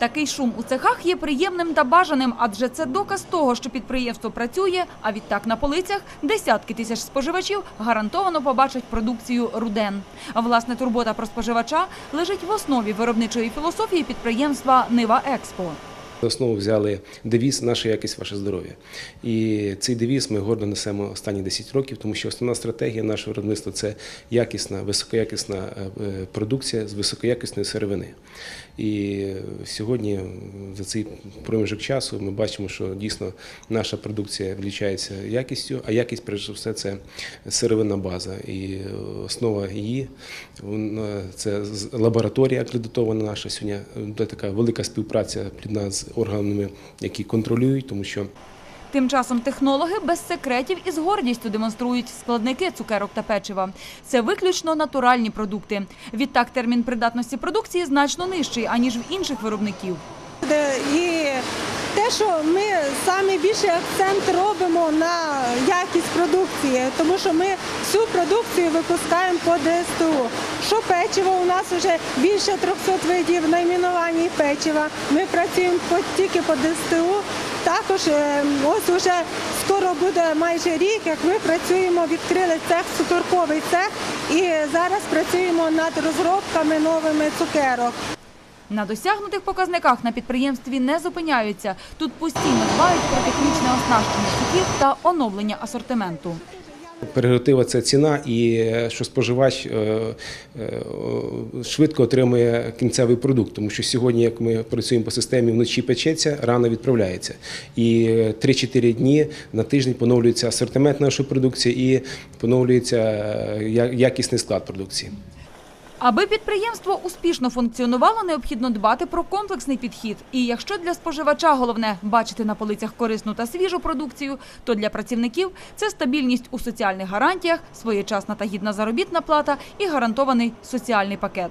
Такий шум у цехах є приємним та бажаним, адже це доказ того, що підприємство працює, а відтак на полицях десятки тисяч споживачів гарантовано побачать продукцію Руден. А власне турбота про споживача лежить в основі виробничої філософії підприємства Нива Експо. Основу взяли девіз Наша якість, ваше здоров'я. І цей девіз ми гордо несемо останні 10 років, тому що основна стратегія нашого виробництва це якісна, високоякісна е, продукція з високоякісної сировини. І сьогодні за цей проміжок часу ми бачимо, що дійсно наша продукція влічається якістю, а якість, перш за все, це сировинна база. І основа її це лабораторія акредитована наша сьогодні. Де така велика співпраця плідна з органами, які контролюють, тому що Тим часом технологи без секретів і з гордістю демонструють складники цукерок та печива. Це виключно натуральні продукти. Відтак термін придатності продукції значно нижчий аніж в інших виробників. Де- І те, що ми саме більший акцент робимо на якість продукції, тому що ми всю продукцію випускаємо по ДСТУ. Що печиво у нас вже більше 300 видів найменувань печива. Ми працюємо тільки по ДСТУ. Також е, ось уже скоро буде майже рік, як ми працюємо, відкрили цех, цукорковий цех, і зараз працюємо над розробками новими цукерок. На досягнутих показниках на підприємстві не зупиняються. Тут постійно дбають про технічне оснащення цуків та оновлення асортименту. Прерогатива це ціна, і е, що споживач е, е, швидко отримує кінцевий продукт. Тому що сьогодні, як ми працюємо по системі, вночі печеться, рано відправляється. І е, 3-4 дні на тиждень поновлюється асортимент нашої продукції і поновлюється якісний склад продукції. Аби підприємство успішно функціонувало, необхідно дбати про комплексний підхід. І якщо для споживача головне бачити на полицях корисну та свіжу продукцію, то для працівників це стабільність у соціальних гарантіях, своєчасна та гідна заробітна плата і гарантований соціальний пакет.